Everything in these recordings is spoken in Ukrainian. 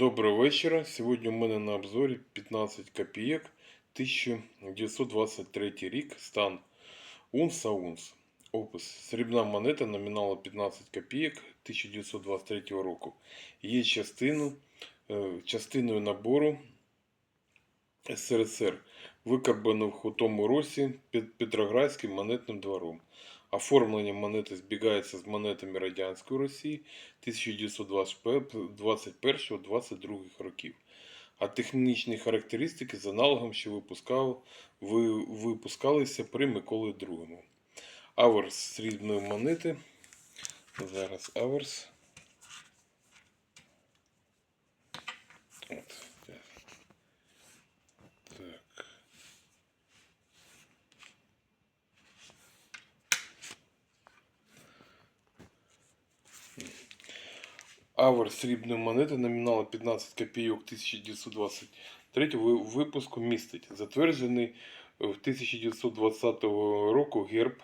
Доброго вечора. Сьогодні у мене на обзорі 15 копійок 1923 рік. Стан Унса Унс. Опис. Срібна монета номіналу 15 копійок 1923 року. Є частину, е, частиною набору СРСР, викарбано в хутому росі під Петроградським монетним двором. Оформлення монети збігається з монетами Радянської Росії 1921-22 років, а технічні характеристики з аналогом, що випускав, ви, випускалися при Миколі II. Аверс срібної монети. Зараз аверс. От. Так. Авер срібної монети номіналу 15 копійок 1923 ви- випуску містить затверджений в 1920 року герб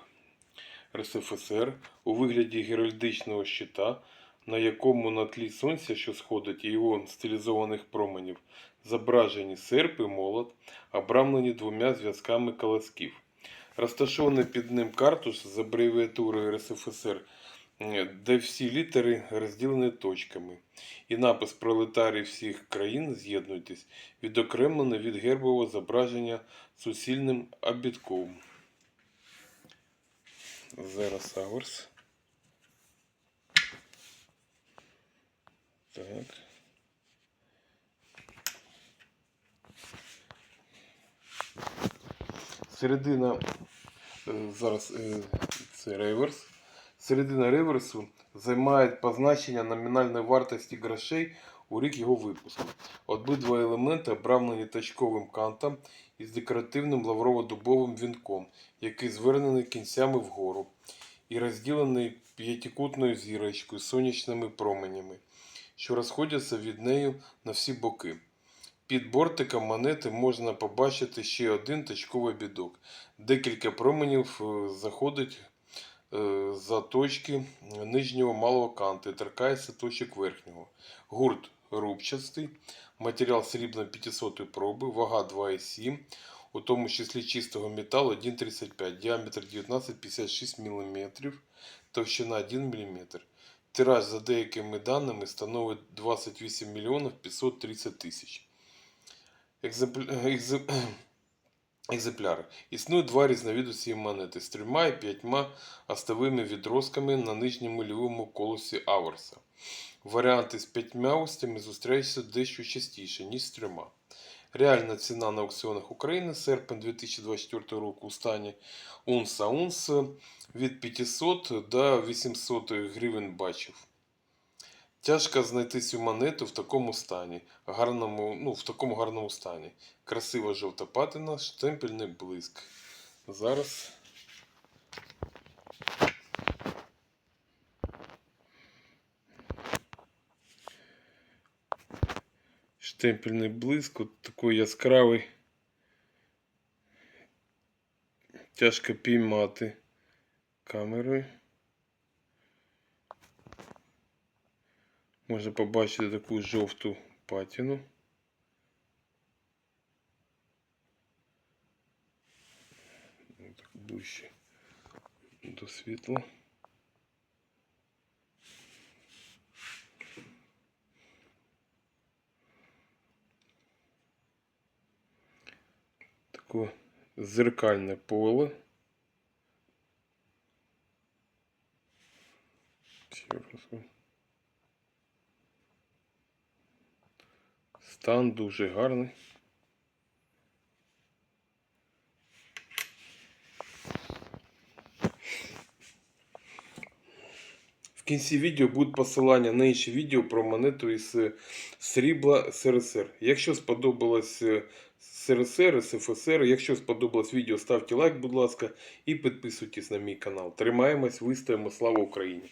РСФСР у вигляді геральдичного щита, на якому на тлі сонця, що сходить, і його стилізованих променів, зображені серп і молот, обрамлені двома зв'язками колосків. Розташований під ним картуш з абревіатурою РСФСР, де всі літери розділені точками. І напис пролетарій всіх країн з'єднуйтесь, відокремлений від гербового зображення суцільним обідком. Зараз Аверс. Так. Середина е, зараз е, це реверс. Середина реверсу займає позначення номінальної вартості грошей у рік його випуску. Обидва елементи обрамлені точковим кантом із декоративним лаврово-дубовим вінком, який звернений кінцями вгору і розділений п'ятикутною зірочкою з сонячними променями, що розходяться від неї на всі боки. Під бортиком монети можна побачити ще один точковий бідок. Декілька променів е, заходить е, за точки нижнього малого канту і торкається точок верхнього. Гурт рубчастий, матеріал срібно 500 проби, вага 2,7, у тому числі чистого металу 1,35, діаметр 19,56 мм, товщина 1 мм. Тираж за деякими даними становить 28 мільйонів 530 тисяч. Екземпля- екзе- Екземпляри. Існує два різновиди монети з трьома і п'ятьма остовими відростками на нижньому лівому колосі аверса. Варіанти з п'ятьма остями зустрічаються дещо частіше, ніж з трьома. Реальна ціна на аукціонах України серпень 2024 року у стані унса унс від 500 до 800 гривень бачив. Тяжко знайти цю монету в такому стані, гарному, ну, в такому гарному стані. Красива жовта патина, штемпельний блиск. Зараз. Штемпельний блиск, от такий яскравий. Тяжко піймати камерою. Можна побачити таку жовту патіну. Так ближче до світла. Таке зеркальне поле. Ще раз. Стан дуже гарний. В кінці відео буде посилання на інші відео про монету із е, срібла СРСР. Якщо сподобалось е, СРСР, СФСР, якщо сподобалось відео, ставте лайк, будь ласка, і підписуйтесь на мій канал. Тримаємось, вистоїмо, слава Україні!